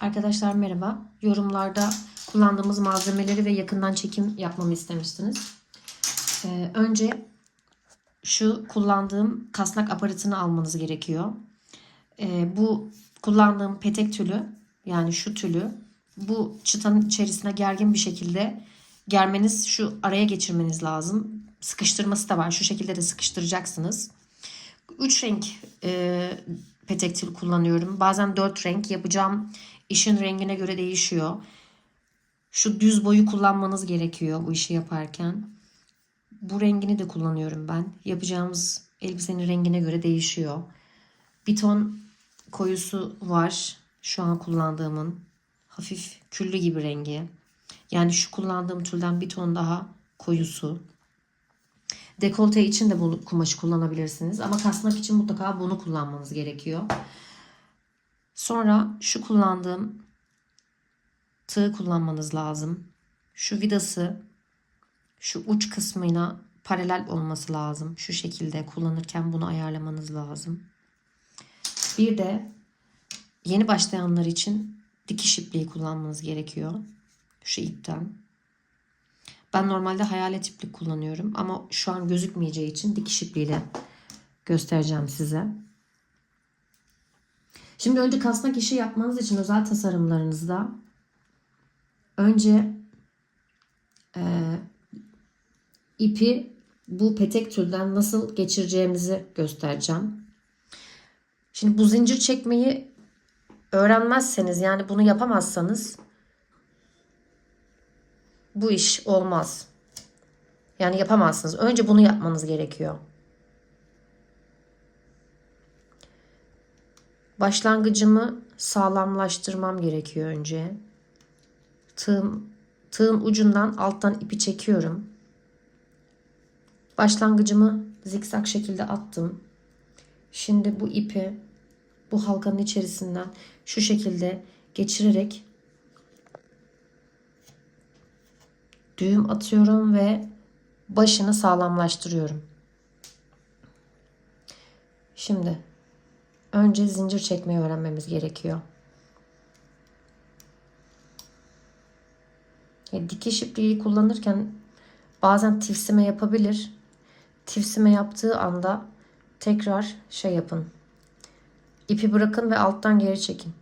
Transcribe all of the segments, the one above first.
Arkadaşlar merhaba. Yorumlarda kullandığımız malzemeleri ve yakından çekim yapmamı istemiştiniz. Ee, önce şu kullandığım kasnak aparatını almanız gerekiyor. Ee, bu kullandığım petek tülü yani şu tülü bu çıtanın içerisine gergin bir şekilde germeniz şu araya geçirmeniz lazım. Sıkıştırması da var. Şu şekilde de sıkıştıracaksınız. 3 renk e, petek tül kullanıyorum. Bazen 4 renk yapacağım işin rengine göre değişiyor. Şu düz boyu kullanmanız gerekiyor bu işi yaparken. Bu rengini de kullanıyorum ben. Yapacağımız elbisenin rengine göre değişiyor. Bir ton koyusu var. Şu an kullandığımın. Hafif küllü gibi rengi. Yani şu kullandığım tülden bir ton daha koyusu. Dekolte için de bu kumaşı kullanabilirsiniz. Ama kasnak için mutlaka bunu kullanmanız gerekiyor. Sonra şu kullandığım tığ kullanmanız lazım. Şu vidası şu uç kısmına paralel olması lazım. Şu şekilde kullanırken bunu ayarlamanız lazım. Bir de yeni başlayanlar için dikiş ipliği kullanmanız gerekiyor. Şu ipten. Ben normalde hayalet iplik kullanıyorum ama şu an gözükmeyeceği için dikiş ipliğiyle göstereceğim size. Şimdi önce kasnak işi yapmanız için özel tasarımlarınızda önce e, ipi bu petek tülden nasıl geçireceğimizi göstereceğim. Şimdi bu zincir çekmeyi öğrenmezseniz yani bunu yapamazsanız bu iş olmaz. Yani yapamazsınız. Önce bunu yapmanız gerekiyor. Başlangıcımı sağlamlaştırmam gerekiyor önce. Tığım, tığın ucundan alttan ipi çekiyorum. Başlangıcımı zikzak şekilde attım. Şimdi bu ipi bu halkanın içerisinden şu şekilde geçirerek düğüm atıyorum ve başını sağlamlaştırıyorum. Şimdi önce zincir çekmeyi öğrenmemiz gerekiyor. E, dikiş ipliği kullanırken bazen tifsime yapabilir. Tifsime yaptığı anda tekrar şey yapın. İpi bırakın ve alttan geri çekin.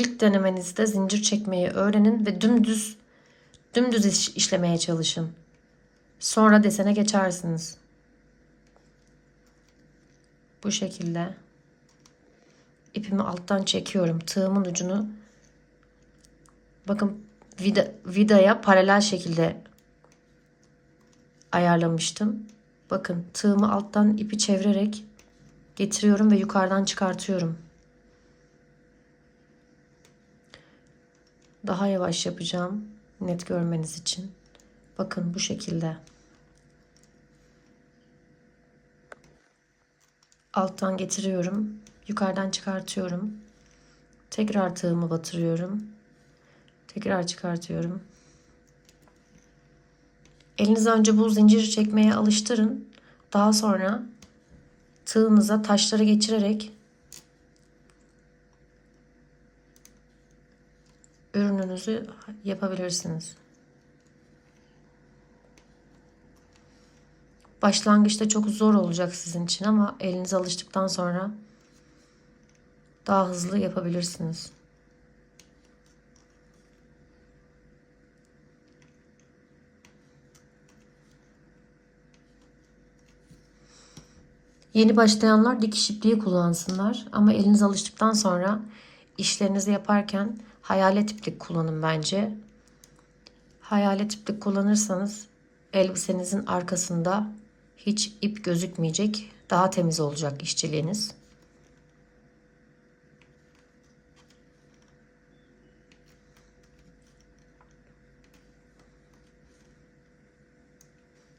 İlk denemenizde zincir çekmeyi öğrenin ve dümdüz dümdüz iş, işlemeye çalışın. Sonra desene geçersiniz. Bu şekilde ipimi alttan çekiyorum. Tığımın ucunu bakın vida, vidaya paralel şekilde ayarlamıştım. Bakın tığımı alttan ipi çevirerek getiriyorum ve yukarıdan çıkartıyorum. Daha yavaş yapacağım net görmeniz için. Bakın bu şekilde. Alttan getiriyorum. Yukarıdan çıkartıyorum. Tekrar tığımı batırıyorum. Tekrar çıkartıyorum. Elinizi önce bu zinciri çekmeye alıştırın. Daha sonra tığınıza taşları geçirerek ürününüzü yapabilirsiniz. Başlangıçta çok zor olacak sizin için ama elinize alıştıktan sonra daha hızlı yapabilirsiniz. Yeni başlayanlar dikiş ipliği kullansınlar ama eliniz alıştıktan sonra işlerinizi yaparken hayalet iplik kullanın bence. Hayalet iplik kullanırsanız elbisenizin arkasında hiç ip gözükmeyecek. Daha temiz olacak işçiliğiniz.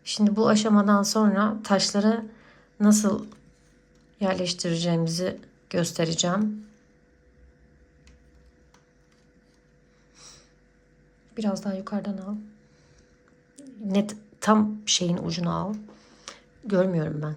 Şimdi bu aşamadan sonra taşları nasıl yerleştireceğimizi göstereceğim. Biraz daha yukarıdan al. Net tam şeyin ucunu al. Görmüyorum ben.